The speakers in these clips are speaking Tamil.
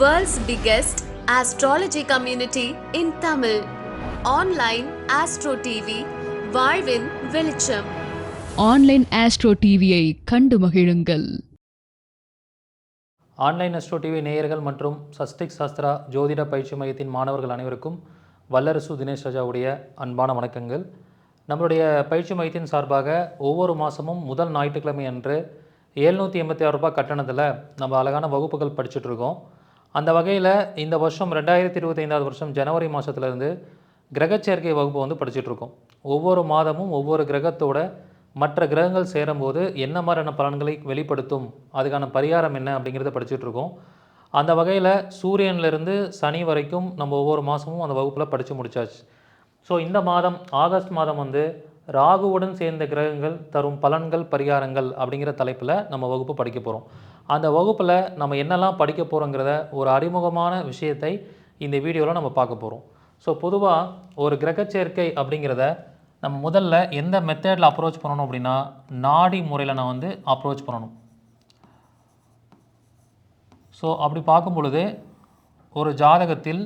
World's biggest astrology community in Tamil. Online Astro TV, வாழ்வின் வெளிச்சம். ஆன்லைன் ஆஸ்ட்ரோ டிவியை கண்டு மகிழுங்கள். ஆன்லைன் அஸ்ட்ரோ டிவி நேயர்கள் மற்றும் சஸ்டிக் சாஸ்திரா ஜோதிட பயிற்சி மையத்தின் மாணவர்கள் அனைவருக்கும் வல்லரசு தினேஷ் ராஜாவுடைய அன்பான வணக்கங்கள். நம்மளுடைய பயிற்சி மையத்தின் சார்பாக ஒவ்வொரு மாதமும் முதல் ஞாயிற்றுக்கிழமை அன்று எழுநூற்றி எண்பத்தி ஆறு ரூபாய் கட்டணத்தில் நம்ம அழகான வகுப்புகள் படிச்சுட்டு இருக்கோம். அந்த வகையில் இந்த வருஷம் ரெண்டாயிரத்தி இருபத்தைந்தாவது வருஷம் ஜனவரி மாதத்துலேருந்து கிரகச்சேர்க்கை வகுப்பு வந்து படிச்சுட்ருக்கோம் ஒவ்வொரு மாதமும் ஒவ்வொரு கிரகத்தோட மற்ற கிரகங்கள் சேரும்போது என்ன மாதிரியான பலன்களை வெளிப்படுத்தும் அதுக்கான பரிகாரம் என்ன அப்படிங்கிறத படிச்சுட்ருக்கோம் அந்த வகையில் சூரியன்லேருந்து சனி வரைக்கும் நம்ம ஒவ்வொரு மாதமும் அந்த வகுப்பில் படித்து முடிச்சாச்சு. ஸோ இந்த மாதம் ஆகஸ்ட் மாதம் வந்து ராகுவுடன் சேர்ந்த கிரகங்கள் தரும் பலன்கள் பரிகாரங்கள் அப்படிங்கிற தலைப்பில் நம்ம வகுப்பு படிக்க போகிறோம் அந்த வகுப்பில் நம்ம என்னெல்லாம் படிக்க போகிறோங்கிறத ஒரு அறிமுகமான விஷயத்தை இந்த வீடியோவில் நம்ம பார்க்க போகிறோம் ஸோ பொதுவாக ஒரு கிரகச்சேர்க்கை அப்படிங்கிறத நம்ம முதல்ல எந்த மெத்தடில் அப்ரோச் பண்ணணும் அப்படின்னா நாடி முறையில் நான் வந்து அப்ரோச் பண்ணணும். ஸோ அப்படி பார்க்கும் பொழுது ஒரு ஜாதகத்தில்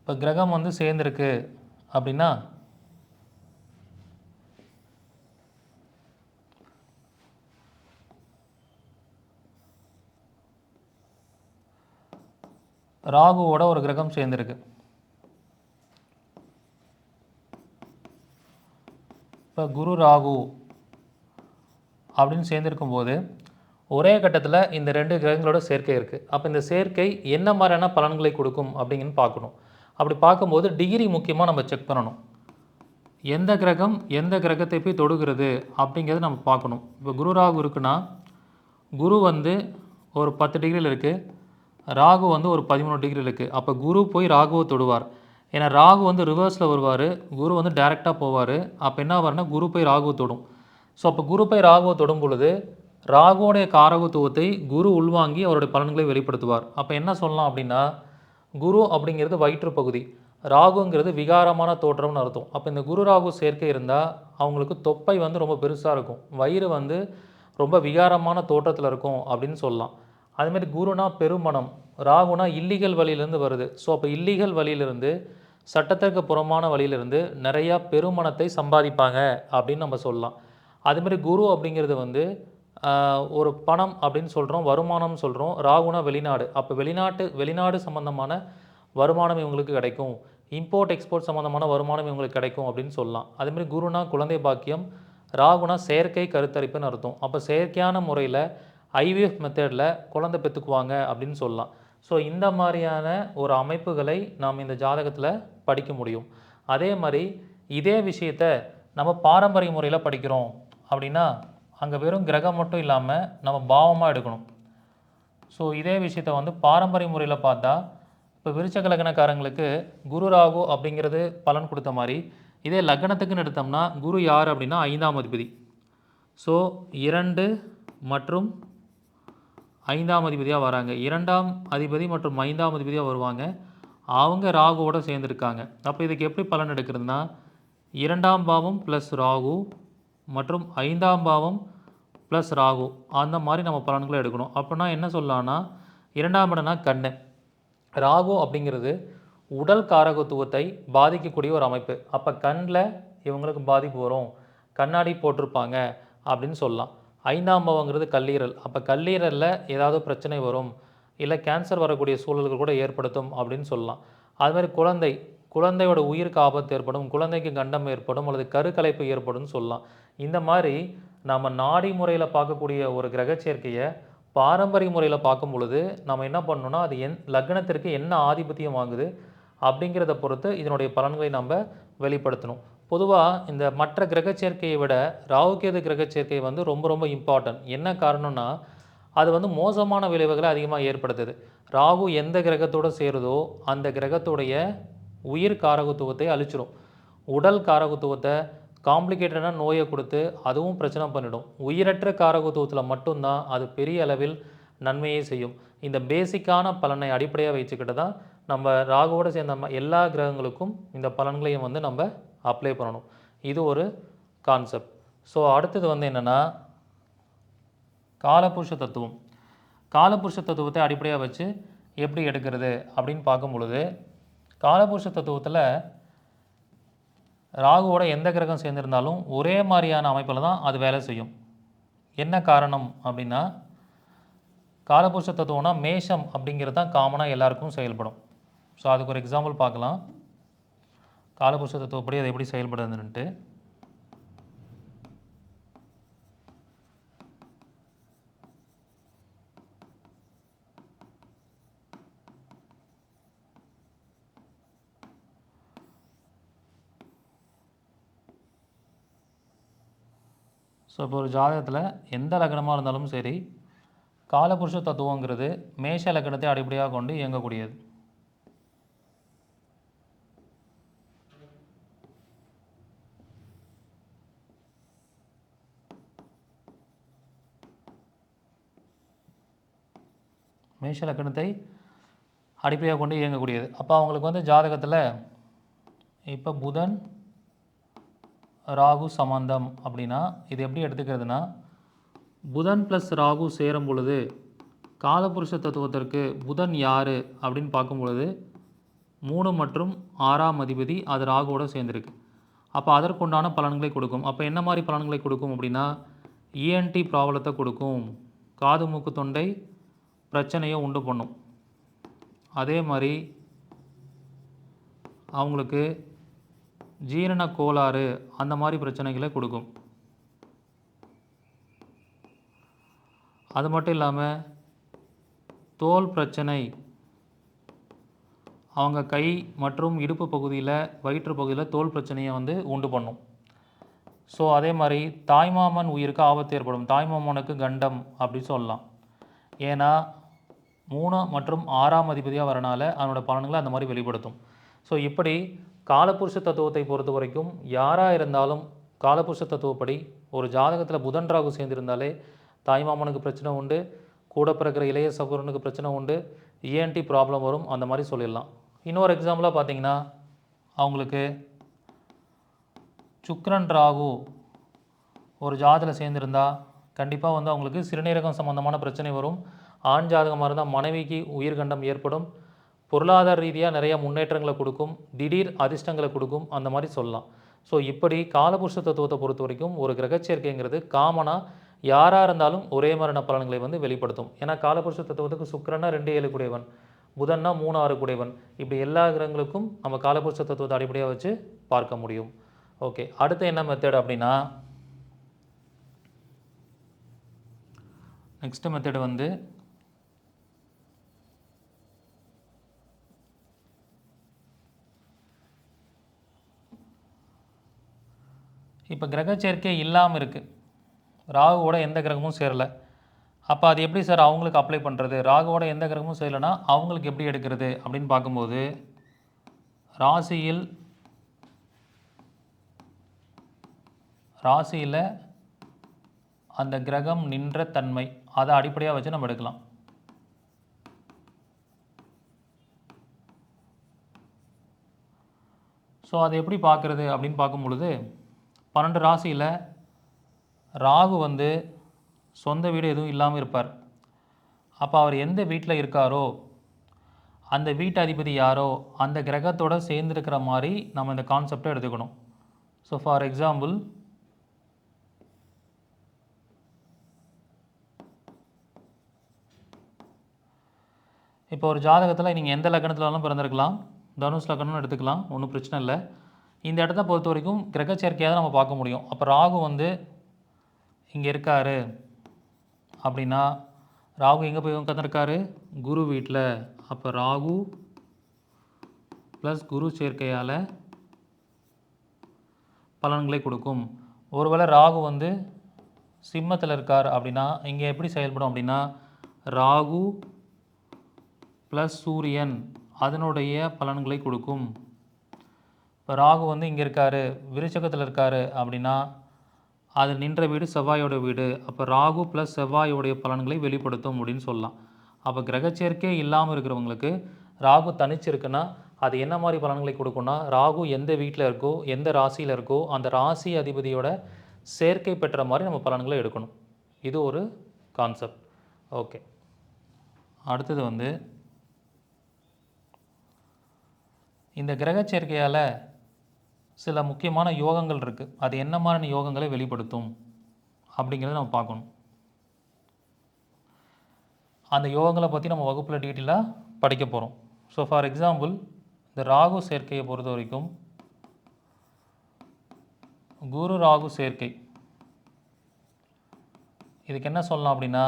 இப்போ கிரகம் வந்து சேர்ந்துருக்கு அப்படின்னா ராகுவோட ஒரு கிரகம் சேர்ந்துருக்கு. இப்போ குரு ராகு அப்படின்னு சேர்ந்துருக்கும் போது ஒரே கட்டத்தில் இந்த ரெண்டு கிரகங்களோட சேர்க்கை இருக்குது அப்போ இந்த சேர்க்கை என்ன மாதிரியான பலன்களை கொடுக்கும் அப்படிங்கன்னு பார்க்கணும். அப்படி பார்க்கும்போது டிகிரி முக்கியமாக நம்ம செக் பண்ணணும். எந்த கிரகம் எந்த கிரகத்தை போய் தொடுகிறது அப்படிங்கிறத நம்ம பார்க்கணும். இப்போ குரு ராகு இருக்குன்னா குரு வந்து ஒரு பத்து டிகிரியில் இருக்குது ராகு வந்து ஒரு பதிமூணு டிகிரி இருக்குது அப்போ குரு போய் ராகுவை தொடுவார். ஏன்னா ராகு வந்து ரிவர்ஸில் வருவார். குரு வந்து டைரெக்டாக போவார். அப்போ என்ன ஆவார்னா குரு போய் ராகுவை தொடும். ஸோ அப்போ குரு போய் ராகுவை தொடும் பொழுது ராகுவோடைய காரகத்துவத்தை குரு உள்வாங்கி அவருடைய பலன்களை வெளிப்படுத்துவார். அப்போ என்ன சொல்லலாம் அப்படின்னா குரு அப்படிங்கிறது வயிற்று பகுதி. ராகுங்கிறது விகாரமான தோற்றம்னு அர்த்தம். அப்போ இந்த குரு ராகு சேர்க்கை இருந்தால் அவங்களுக்கு தொப்பை வந்து ரொம்ப பெருசாக இருக்கும். வயிறு வந்து ரொம்ப விகாரமான தோற்றத்தில் இருக்கும் அப்படின்னு சொல்லலாம். அதுமாரி குருனா பெருமணம் ராகுனா இல்லீகல் வழியிலேருந்து வருது. ஸோ அப்போ இல்லீகல் வழியிலிருந்து சட்டத்திற்கு புறமான வழியிலிருந்து நிறையா பெருமணத்தை சம்பாதிப்பாங்க அப்படின்னு நம்ம சொல்லலாம். அதுமாரி குரு அப்படிங்கிறது வந்து ஒரு பணம் அப்படின்னு சொல்கிறோம் வருமானம் சொல்கிறோம் ராகுனா வெளிநாடு. அப்போ வெளிநாட்டு வெளிநாடு சம்மந்தமான வருமானம் இவங்களுக்கு கிடைக்கும். இம்போர்ட் எக்ஸ்போர்ட் சம்மந்தமான வருமானம் இவங்களுக்கு கிடைக்கும் அப்படின்னு சொல்லலாம். அதேமாதிரி குருனா குழந்தை பாக்கியம் ராகுனா செயற்கை கருத்தரிப்புன்னு அர்த்தம். அப்போ செயற்கையான முறையில் ஐவிஎஃப் மெத்தடில் குழந்தை பெற்றுக்குவாங்க அப்படின்னு சொல்லலாம். ஸோ இந்த மாதிரியான ஒரு அமைப்புகளை நாம் இந்த ஜாதகத்தில் படிக்க முடியும். அதே மாதிரி இதே விஷயத்தை நம்ம பாரம்பரிய முறையில் படிக்கிறோம் அப்படின்னா அங்கே வெறும் கிரகம் மட்டும் இல்லாமல் நம்ம பாவமாக எடுக்கணும். ஸோ இதே விஷயத்தை வந்து பாரம்பரிய முறையில் பார்த்தா இப்போ விருச்சக லக்னக்காரங்களுக்கு குரு ராகு அப்படிங்கிறது பலன் கொடுத்த மாதிரி இதே லக்னத்துக்குன்னு எடுத்தோம்னா குரு யார் அப்படின்னா ஐந்தாம் அதிபதி. ஸோ இரண்டு மற்றும் ஐந்தாம் அதிபதியாக வராங்க. இரண்டாம் அதிபதி மற்றும் ஐந்தாம் அதிபதியாக வருவாங்க. அவங்க ராகுவோட சேர்ந்துருக்காங்க. அப்போ இதுக்கு எப்படி பலன் எடுக்கிறதுனா இரண்டாம் பாவம் ப்ளஸ் ராகு மற்றும் ஐந்தாம் பாவம் ப்ளஸ் ராகு. அந்த மாதிரி நம்ம பலன்களை எடுக்கணும். அப்படின்னா என்ன சொல்லலாம்னா இரண்டாம் இடம்னா கண்ணு. ராகு அப்படிங்கிறது உடல் காரகத்துவத்தை பாதிக்கக்கூடிய ஒரு அமைப்பு. அப்போ கண்ணில் இவங்களுக்கு பாதிப்பு வரும். கண்ணாடி போட்டிருப்பாங்க அப்படின்னு சொல்லலாம். ஐந்தாம் பாவங்கிறது கல்லீரல். அப்போ கல்லீரலில் ஏதாவது பிரச்சனை வரும் இல்லை கேன்சர் வரக்கூடிய சூழல்கள் கூட ஏற்படுத்தும் அப்படின்னு சொல்லலாம். அது மாதிரி குழந்தை குழந்தையோட உயிருக்கு ஆபத்து ஏற்படும் குழந்தைக்கு கண்டம் ஏற்படும் அல்லது கருக்கலைப்பு ஏற்படும் சொல்லலாம். இந்த மாதிரி நம்ம நாடி முறையில் பார்க்கக்கூடிய ஒரு கிரக சேர்க்கையை பாரம்பரிய முறையில் பார்க்கும் பொழுது நம்ம என்ன பண்ணணும்னா அது என் லக்னத்திற்கு என்ன ஆதிபத்தியம் வாங்குது? அப்படிங்கிறத பொறுத்து இதனுடைய பலன்களை நம்ம வெளிப்படுத்தணும். பொதுவாக இந்த மற்ற கிரக சேர்க்கையை விட ராகுகேது கிரக சேர்க்கை வந்து ரொம்ப ரொம்ப இம்பார்ட்டன்ட் என்ன காரணம்னா அது வந்து மோசமான விளைவுகளை அதிகமாக ஏற்படுத்துது. ராகு எந்த கிரகத்தோட சேருதோ அந்த கிரகத்துடைய உயிர் காரகத்துவத்தை அழிச்சிடும் உடல் காரகத்துவத்தை காம்ப்ளிகேட்டடான நோயை கொடுத்து அதுவும் பிரச்சனை பண்ணிடும். உயிரற்ற காரகத்துவத்தில் மட்டும்தான் அது பெரிய அளவில் நன்மையை செய்யும். இந்த பேசிக்கான பலனை அடிப்படையாக வச்சுக்கிட்டு தான் நம்ம ராகுவோடு சேர்ந்த எல்லா கிரகங்களுக்கும் இந்த பலன்களையும் வந்து நம்ம அப்ளை பண்ணணும். இது ஒரு கான்செப்ட் ஸோ அடுத்தது வந்து என்னென்னா காலபுருஷ தத்துவம். காலபுருஷ தத்துவத்தை அடிப்படையாக வச்சு எப்படி எடுக்கிறது அப்படின்னு பார்க்கும் பொழுது காலபுருஷ தத்துவத்தில் ராகுவோட எந்த கிரகம் சேர்ந்திருந்தாலும் ஒரே மாதிரியான அமைப்பில் தான் அது வேலை செய்யும். என்ன காரணம் அப்படின்னா காலபுருஷ தத்துவம்னா மேஷம் அப்படிங்கிறது தான் காமனாக எல்லாருக்கும் செயல்படும். ஸோ அதுக்கு ஒரு எக்ஸாம்பிள் பார்க்கலாம். காலபுருஷ தத்துவப்படி அது எப்படி செயல்படுதுன்ட்டு ஸோ இப்போ ஒரு ஜாதகத்தில் எந்த லக்னமாக இருந்தாலும் சரி காலபுருஷ தத்துவங்கிறது மேஷ லக்னத்தை அடிப்படையாக கொண்டு இயங்கக்கூடியது. மேஷ லக்கணத்தை அடிப்படையாக கொண்டு இயங்கக்கூடியது. அப்போ அவங்களுக்கு வந்து ஜாதகத்தில் இப்போ புதன் ராகு சம்பந்தம் அப்படின்னா இது எப்படி எடுத்துக்கிறதுனா புதன் ப்ளஸ் ராகு சேரும் பொழுது காலபுருஷ தத்துவத்திற்கு புதன் யார் அப்படின்னு பார்க்கும் பொழுது மூணு மற்றும் ஆறாம் அதிபதி அது ராகுவோட சேர்ந்துருக்கு. அப்போ அதற்குண்டான பலன்களை கொடுக்கும். அப்போ என்ன மாதிரி பலன்களை கொடுக்கும் அப்படின்னா இஎன்டி ப்ராப்ளத்தை கொடுக்கும். காது மூக்கு தொண்டை பிரச்சனையை உண்டு பண்ணும். அதே மாதிரி அவங்களுக்கு ஜீரண கோளாறு அந்த மாதிரி பிரச்சனைகளை கொடுக்கும். அது மட்டும் இல்லாமல் தோல் பிரச்சனை அவங்க கை மற்றும் இடுப்பு பகுதியில் வயிற்று பகுதியில் தோல் பிரச்சனையை வந்து உண்டு பண்ணும். ஸோ அதே மாதிரி தாய்மாமன் உயிருக்கு ஆபத்து ஏற்படும். தாய்மாமனுக்கு கண்டம் அப்படி சொல்லலாம். ஏன்னா மூணாம் மற்றும் ஆறாம் அதிபதியாக வரனால அதனோட பலன்களை அந்த மாதிரி வெளிப்படுத்தும். ஸோ இப்படி காலபுருஷ தத்துவத்தை பொறுத்த வரைக்கும் யாராக இருந்தாலும் காலபுருஷ தத்துவப்படி ஒரு ஜாதகத்தில் புதன் ராகு சேர்ந்திருந்தாலே தாய்மாமனுக்கு பிரச்சனை உண்டு கூட பிறக்கிற இளைய சகோதரனுக்கு பிரச்சனை உண்டு ஏஎன்டி ப்ராப்ளம் வரும் அந்த மாதிரி சொல்லிடலாம். இன்னொரு எக்ஸாம்பிளாக பார்த்தீங்கன்னா அவங்களுக்கு சுக்ரன் ராகு ஒரு ஜாதத்தில் சேர்ந்திருந்தா கண்டிப்பாக வந்து அவங்களுக்கு சிறுநீரகம் சம்மந்தமான பிரச்சனை வரும். ஆண் ஜாதகமாக இருந்தால் மனைவிக்கு உயிர்கண்டம் ஏற்படும். பொருளாதார ரீதியாக நிறைய முன்னேற்றங்களை கொடுக்கும். திடீர் அதிர்ஷ்டங்களை கொடுக்கும். அந்த மாதிரி சொல்லலாம். ஸோ இப்படி காலபுருஷ தத்துவத்தை பொறுத்த வரைக்கும் ஒரு கிரகச்சேர்க்கைங்கிறது காமனாக யாராக இருந்தாலும் ஒரே மரண பலன்களை வந்து வெளிப்படுத்தும். ஏன்னா காலபுருஷ தத்துவத்துக்கு சுக்கரனா ரெண்டு ஏழு குடையவன் புதன்னா மூணு ஆறு குடைவன். இப்படி எல்லா கிரகங்களுக்கும் நம்ம காலபுருஷ தத்துவத்தை அடிப்படையாக வச்சு பார்க்க முடியும். ஓகே. அடுத்து என்ன மெத்தட் அப்படின்னா நெக்ஸ்ட் மெத்தட் வந்து இப்போ கிரக சேர்க்கை இல்லாமல் இருக்குது ராகுவோட எந்த கிரகமும் சேரலை. அப்போ அது எப்படி சார் அவங்களுக்கு அப்ளை பண்ணுறது ராகுவோட எந்த கிரகமும் சேரலைன்னா அவங்களுக்கு எப்படி எடுக்கிறது அப்படின்னு பார்க்கும்போது ராசியில் ராசியில் அந்த கிரகம் நின்ற தன்மை அதை அடிப்படையாக வச்சு நம்ம எடுக்கலாம். ஸோ அதை எப்படி பார்க்குறது அப்படின்னு பார்க்கும் பொழுது பன்னெண்டு ராசியில் ராகு வந்து சொந்த வீடு எதுவும் இல்லாமல் இருப்பார். அப்போ அவர் எந்த வீட்டில் இருக்காரோ அந்த வீட்டு அதிபதி யாரோ அந்த கிரகத்தோடு சேர்ந்துருக்கிற மாதிரி நம்ம இந்த கான்செப்டை எடுத்துக்கணும். ஸோ ஃபார் எக்ஸாம்பிள் இப்போ ஒரு ஜாதகத்தில் நீங்கள் எந்த லக்னத்துலலாம் பிறந்திருக்கலாம். தனுஷ் லக்னம்னு எடுத்துக்கலாம். ஒன்றும் பிரச்சனை இல்லை. இந்த இடத்த பொறுத்த வரைக்கும் கிரக சேர்க்கையாக தான் நம்ம பார்க்க முடியும். அப்போ ராகு வந்து இங்கே இருக்காரு. அப்படின்னா ராகு எங்கே போய் உட்காந்துருக்காரு குரு வீட்டில் அப்போ ராகு ப்ளஸ் குரு சேர்க்கையால் பலன்களை கொடுக்கும். ஒருவேளை ராகு வந்து சிம்மத்தில் இருக்கார் அப்படின்னா இங்கே எப்படி செயல்படும் அப்படின்னா ராகு ப்ளஸ் சூரியன் அதனுடைய பலன்களை கொடுக்கும். இப்போ ராகு வந்து இங்கே இருக்கார் விருச்சகத்தில் இருக்கார் அப்படின்னா அது நின்ற வீடு செவ்வாயோட வீடு. அப்போ ராகு ப்ளஸ் செவ்வாயோடைய பலன்களை வெளிப்படுத்தும் அப்படின்னு சொல்லலாம். அப்போ கிரகச்சேர்க்கே இல்லாமல் இருக்கிறவங்களுக்கு ராகு தனிச்சு இருக்குன்னா அது என்ன மாதிரி பலன்களை கொடுக்கும்னா ராகு எந்த வீட்டில் இருக்கோ எந்த ராசியில் இருக்கோ அந்த ராசி அதிபதியோட சேர்க்கை பெற்ற மாதிரி நம்ம பலன்களை எடுக்கணும். இது ஒரு கான்செப்ட். ஓகே. அடுத்தது வந்து இந்த கிரக சேர்க்கையால் சில முக்கியமான யோகங்கள் இருக்குது அது என்ன மாதிரியான யோகங்களை வெளிப்படுத்தும்? அப்படிங்கிறத நம்ம பார்க்கணும். அந்த யோகங்களை பற்றி நம்ம வகுப்பில் டீட்டெயிலாக படிக்க போகிறோம் ஸோ ஃபார் எக்ஸாம்பிள் இந்த ராகு சேர்க்கையை பொறுத்த வரைக்கும் குரு ராகு சேர்க்கை. இதுக்கு என்ன சொல்லலாம் அப்படின்னா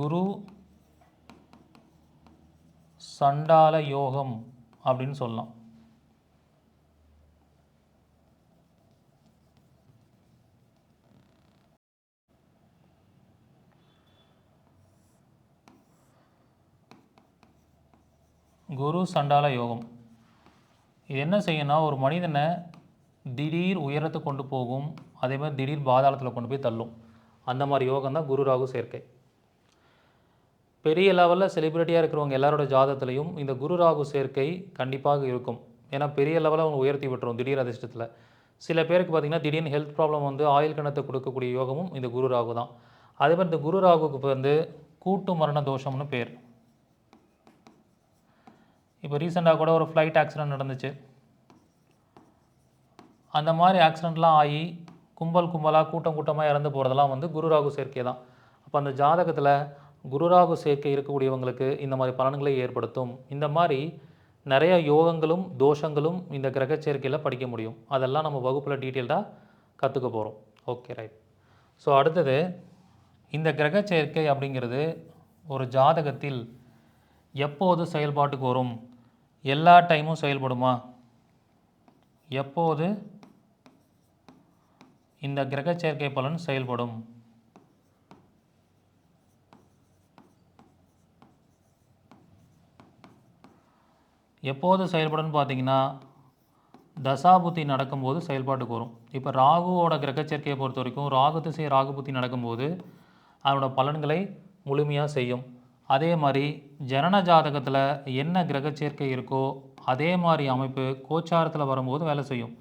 குரு சண்டால யோகம் அப்படின்னு சொல்லலாம். குரு சண்டால யோகம். இது என்ன செய்யணும்னா ஒரு மனிதனை திடீர் உயரத்தை கொண்டு போகும் அதே மாதிரி திடீர் பாதாளத்தில் கொண்டு போய் தள்ளும். அந்த மாதிரி யோகம் தான் குரு ராகு சேர்க்கை. பெரிய லெவலில் செலிப்ரிட்டியாக இருக்கிறவங்க எல்லாரோட ஜாதகத்துலையும் இந்த குரு ராகு சேர்க்கை கண்டிப்பாக இருக்கும். ஏன்னா பெரிய லெவலில் அவங்க உயர்த்தி விட்டுரும் திடீர் அதிர்ஷ்டத்தில். சில பேருக்கு பார்த்திங்கன்னா திடீர்னு ஹெல்த் ப்ராப்ளம் வந்து ஆயுள் கணத்தை கொடுக்கக்கூடிய யோகமும் இந்த குரு ராகு தான். அதே மாதிரி இந்த குரு ராகுக்கு வந்து கூட்டு மரண தோஷம்னு பேர். இப்போ ரீசெண்டாக கூட ஒரு ஃப்ளைட் ஆக்சிடெண்ட் நடந்துச்சு. அந்த மாதிரி ஆக்சிடெண்ட்லாம் ஆகி கும்பல் கும்பலாக கூட்டம் கூட்டமாக இறந்து போகிறதெல்லாம் வந்து குரு ராகு சேர்க்கை தான். அப்போ அந்த ஜாதகத்தில் குரு ராகு சேர்க்கை இருக்கக்கூடியவங்களுக்கு இந்த மாதிரி பலன்களை ஏற்படுத்தும். இந்த மாதிரி நிறைய யோகங்களும் தோஷங்களும் இந்த கிரக சேர்க்கையில் படிக்க முடியும். அதெல்லாம் நம்ம வகுப்பில் டீட்டெயில்டாக கற்றுக்க போகிறோம் ஓகே ரைட். ஸோ அடுத்தது இந்த கிரக சேர்க்கை அப்படிங்கிறது ஒரு ஜாதகத்தில் எப்போது செயல்பாட்டுக்கு வரும்? எல்லா டைமும் செயல்படுமா? எப்போது இந்த கிரக சேர்க்கை பலன் செயல்படும்? எப்போது செயல்படும்னு பார்த்தீங்கன்னா தசாபுத்தி நடக்கும்போது செயல்பாட்டுக்கு வரும் இப்போ ராகுவோட கிரகச்சேர்க்கையை பொறுத்த வரைக்கும் ராகு திசை ராகு புத்தி நடக்கும்போது அதனோட பலன்களை முழுமையாக செய்யும். அதே மாதிரி ஜனன ஜாதகத்தில் என்ன கிரக சேர்க்கை இருக்கோ அதே மாதிரி அமைப்பு கோச்சாரத்தில் வரும்போது வேலை செய்யும்.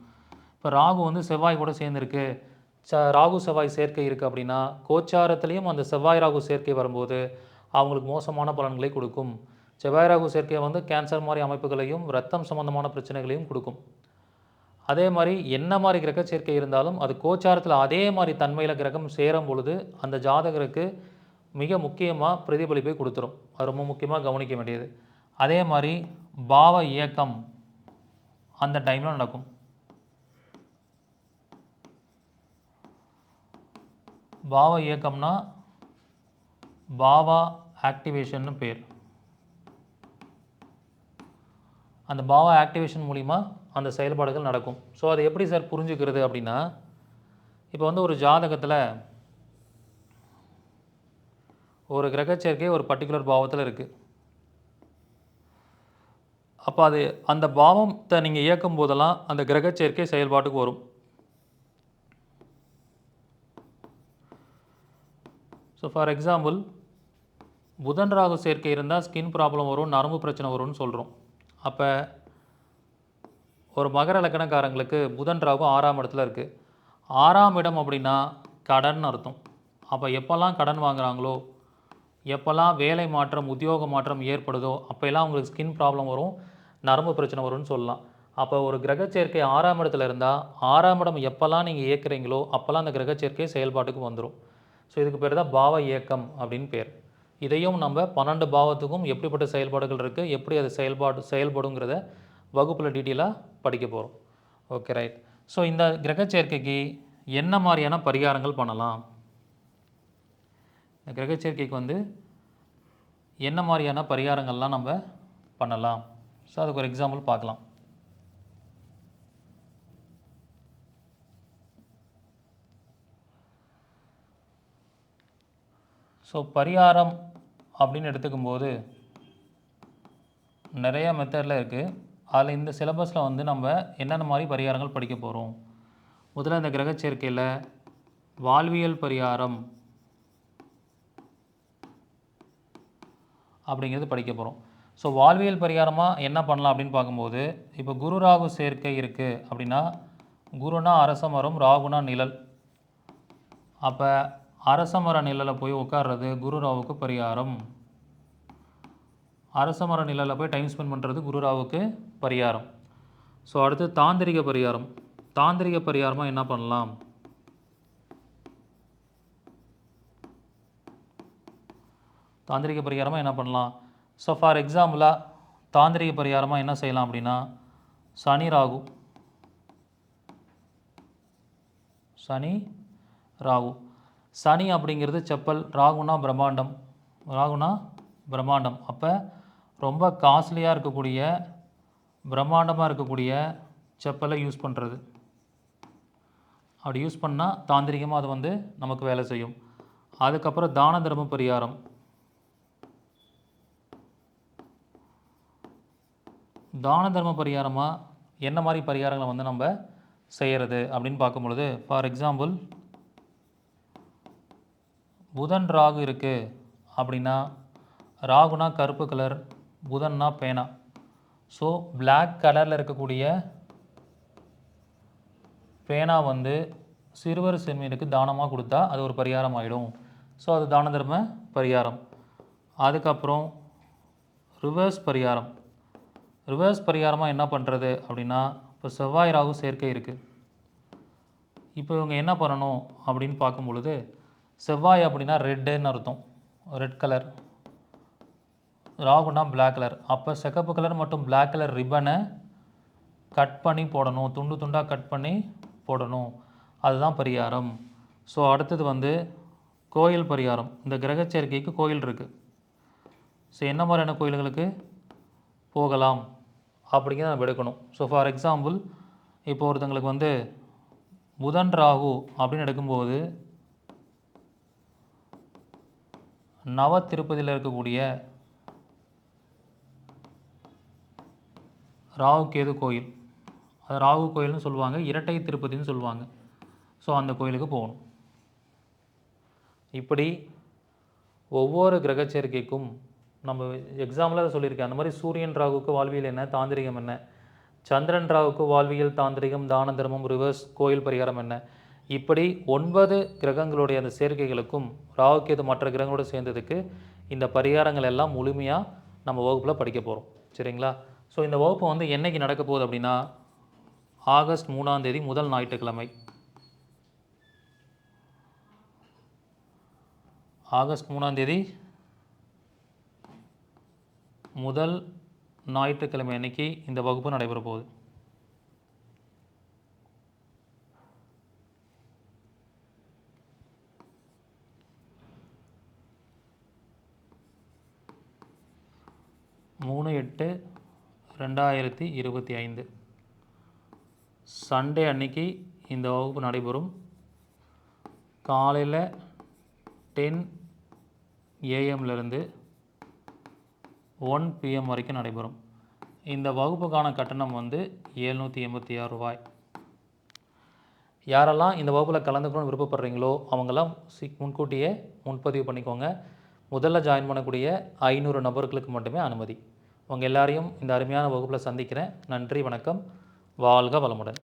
இப்போ ராகு வந்து செவ்வாய் கூட சேர்ந்துருக்கு. ச ராகு செவ்வாய் சேர்க்கை இருக்குது அப்படின்னா கோச்சாரத்துலேயும் அந்த செவ்வாய் ராகு சேர்க்கை வரும்போது அவங்களுக்கு மோசமான பலன்களை கொடுக்கும். செவ்வாய் ராகு சேர்க்கை வந்து கேன்சர் மாதிரி அமைப்புகளையும் ரத்தம் சம்பந்தமான பிரச்சனைகளையும் கொடுக்கும். அதே மாதிரி என்ன மாதிரி கிரக சேர்க்கை இருந்தாலும் அது கோச்சாரத்தில் அதே மாதிரி தன்மையில் கிரகம் சேரும் பொழுது அந்த ஜாதகருக்கு மிக முக்கியமாக பிரதிபலிப்பை கொடுத்துரும். அது ரொம்ப முக்கியமாக கவனிக்க வேண்டியது. அதே மாதிரி பாவ இயக்கம் அந்த டைமில் நடக்கும். பாவ இயக்கம்னா பாவா ஆக்டிவேஷன்னு பேர். அந்த பாவா ஆக்டிவேஷன் மூலிமா அந்த செயல்பாடுகள் நடக்கும். ஸோ அதை எப்படி சார் புரிஞ்சுக்கிறது அப்படின்னா இப்போ வந்து ஒரு ஜாதகத்தில் ஒரு கிரகச்சேர்க்கை ஒரு பர்டிகுலர் பாவத்தில் இருக்குது அப்போ அது அந்த பாவத்தை நீங்கள் இயக்கும் போதெல்லாம் அந்த கிரகச்சேர்க்கை செயல்பாட்டுக்கு வரும். ஸோ ஃபார் எக்ஸாம்பிள் புதன் ராகு சேர்க்கை இருந்தால் ஸ்கின் ப்ராப்ளம் வரும் நரம்பு பிரச்சனை வரும்னு சொல்கிறோம் அப்போ ஒரு மகர இலக்கணக்காரங்களுக்கு புதன் ராகு ஆறாம் இடத்துல இருக்குது ஆறாம் இடம் அப்படின்னா கடன் அர்த்தம். அப்போ எப்போல்லாம் கடன் வாங்குகிறாங்களோ எப்போல்லாம் வேலை மாற்றம் உத்தியோக மாற்றம் ஏற்படுதோ அப்போல்லாம் அவங்களுக்கு ஸ்கின் ப்ராப்ளம் வரும் நரம்பு பிரச்சனை வரும்னு சொல்லலாம். அப்போ ஒரு கிரக சேர்க்கை ஆறாம் இடத்துல இருந்தால் ஆறாம் இடம் எப்போல்லாம் நீங்கள் இயக்குறீங்களோ அப்போல்லாம் அந்த கிரக சேர்க்கை செயல்பாட்டுக்கு வந்துடும் ஸோ இதுக்கு பேர் தான் பாவ இயக்கம் அப்படின்னு பேர். இதையும் நம்ம பன்னெண்டு பாவத்துக்கும் எப்படிப்பட்ட செயல்பாடுகள் இருக்குது எப்படி அது செயல்பாடு செயல்படுங்கிறத வகுப்பில் டீட்டெயிலாக படிக்க போகிறோம் ஓகே ரைட் ஸோ இந்த கிரக சேர்க்கைக்கு என்ன மாதிரியான பரிகாரங்கள் பண்ணலாம்? இந்த வந்து என்ன மாதிரியான பரிகாரங்கள்லாம் நம்ம பண்ணலாம்? ஸோ அதுக்கு ஒரு எக்ஸாம்பிள் பார்க்கலாம். ஸோ பரிகாரம் அப்படின்னு எடுத்துக்கும்போது நிறைய மெத்தடில் இருக்குது அதில் இந்த சிலபஸில் வந்து நம்ம என்னென்ன மாதிரி பரிகாரங்கள் படிக்க போகிறோம் முதல்ல இந்த கிரகச்சேர்க்கையில் வாழ்வியல் பரிகாரம் அப்படிங்கிறது படிக்க போகிறோம் ஸோ வாழ்வியல் பரிகாரமாக என்ன பண்ணலாம் அப்படின்னு பார்க்கும்போது இப்போ குரு ராகு சேர்க்கை இருக்குது அப்படின்னா குருனா அரச மரம் ராகுனா நிழல். அப்போ அரசமர நிழலில் போய் உட்கார்றது குரு ராவுக்கு பரிகாரம். அரசமர நிழலில் போய் டைம் ஸ்பெண்ட் பண்ணுறது குரு ராவுக்கு பரிகாரம். ஸோ அடுத்து தாந்திரிக பரிகாரம். தாந்திரிக பரிகாரமாக என்ன பண்ணலாம்? தாந்திரிக பரிகாரமாக என்ன பண்ணலாம்? ஸோ ஃபார் எக்ஸாம்பிளாக தாந்திரிக பரிகாரமாக என்ன செய்யலாம் அப்படின்னா சனி ராகு. சனி ராகு. சனி அப்படிங்கிறது செப்பல் ராகுனா பிரம்மாண்டம். ராகுனா பிரம்மாண்டம். அப்போ ரொம்ப காஸ்ட்லியாக இருக்கக்கூடிய பிரம்மாண்டமாக இருக்கக்கூடிய செப்பலை யூஸ் பண்ணுறது அப்படி யூஸ் பண்ணால் தாந்திரிகமாக அது வந்து நமக்கு வேலை செய்யும். அதுக்கப்புறம் தான தர்ம பரிகாரம். தான தர்ம பரிகாரமாக என்ன மாதிரி பரிகாரங்களை வந்து நம்ம செய்கிறது அப்படின்னு பார்க்கும் பொழுது ஃபார் எக்ஸாம்பிள் புதன் ராகு இருக்குது அப்படின்னா ராகுனா கருப்பு கலர் புதன்னா பேனா. ஸோ பிளாக் கலரில் இருக்கக்கூடிய பேனா வந்து சிறுவர் சிறுமியனுக்கு தானமாக கொடுத்தா அது ஒரு பரிகாரம் ஆகிடும் ஸோ அது தான தர்ம பரிகாரம். அதுக்கப்புறம் ரிவர்ஸ் பரிகாரம். ரிவர்ஸ் பரிகாரமாக என்ன பண்ணுறது அப்படின்னா இப்போ செவ்வாய் ராகு சேர்க்கை இருக்குது இப்போ இவங்க என்ன பண்ணணும் அப்படின்னு பார்க்கும் பொழுது செவ்வாய் அப்படின்னா ரெட்டுன்னு அர்த்தம். ரெட் கலர் ராகுனா பிளாக் கலர் அப்போ சிகப்பு கலர் மற்றும் பிளாக் கலர் ரிப்பனை கட் பண்ணி போடணும். துண்டு துண்டாக கட் பண்ணி போடணும். அதுதான் பரிகாரம். ஸோ அடுத்தது வந்து கோயில் பரிகாரம். இந்த கிரக சேர்க்கைக்கு கோயில் இருக்குது ஸோ என்ன மாதிரியான கோயில்களுக்கு போகலாம்? அப்படிங்கிறத நம்ம எடுக்கணும். ஸோ ஃபார் எக்ஸாம்பிள் இப்போ ஒருத்தங்களுக்கு வந்து புதன் ராகு அப்படின்னு எடுக்கும்போது நவ திருப்பதியில் இருக்கக்கூடிய ராகு கேது கோயில். அது ராகு கோயில்னு சொல்லுவாங்க இரட்டை திருப்பதின்னு சொல்லுவாங்க. ஸோ அந்த கோயிலுக்கு போகணும். இப்படி ஒவ்வொரு கிரகச்சேர்க்கைக்கும் நம்ம எக்ஸாம்பிளாக சொல்லியிருக்கேன். அந்த மாதிரி சூரியன் ராகுக்கு வாழ்வியல் என்ன? தாந்திரிகம் என்ன? சந்திரன் ராகுக்கு வாழ்வியல் தாந்திரிகம் தான தர்மம் ரிவர்ஸ் கோயில் பரிகாரம் என்ன? இப்படி ஒன்பது கிரகங்களுடைய அந்த சேர்க்கைகளுக்கும் ராகு கேது மற்ற கிரகங்களோட சேர்ந்ததுக்கு இந்த பரிகாரங்கள் எல்லாம் முழுமையாக நம்ம வகுப்பில் படிக்க போகிறோம் சரிங்களா? ஸோ இந்த வகுப்பு வந்து என்னைக்கு நடக்க போகுது அப்படின்னா ஆகஸ்ட் மூணாம் தேதி முதல் ஞாயிற்றுக்கிழமை. ஆகஸ்ட் மூணாம் தேதி முதல் ஞாயிற்றுக்கிழமை அன்னைக்கு இந்த வகுப்பு நடைபெற போகுது. மூணு எட்டு ரெண்டாயிரத்தி இருபத்தி ஐந்து. சண்டே அன்னைக்கு இந்த வகுப்பு நடைபெறும். காலையில் டென் ஏஎம்லேருந்து ஒன் பிஎம் வரைக்கும் நடைபெறும். இந்த வகுப்புக்கான கட்டணம் வந்து எழுநூற்றி எண்பத்தி ஆறு ரூபாய். யாரெல்லாம் இந்த வகுப்பில் கலந்துக்கணும்னு விருப்பப்படுறீங்களோ அவங்கெல்லாம் சி முன்கூட்டியே முன்பதிவு பண்ணிக்கோங்க. முதல்ல ஜாயின் பண்ணக்கூடிய ஐநூறு நபர்களுக்கு மட்டுமே அனுமதி. உங்கள் எல்லாரையும் இந்த அருமையான வகுப்பில் சந்திக்கிறேன். நன்றி வணக்கம். வாழ்க வளமுடன்.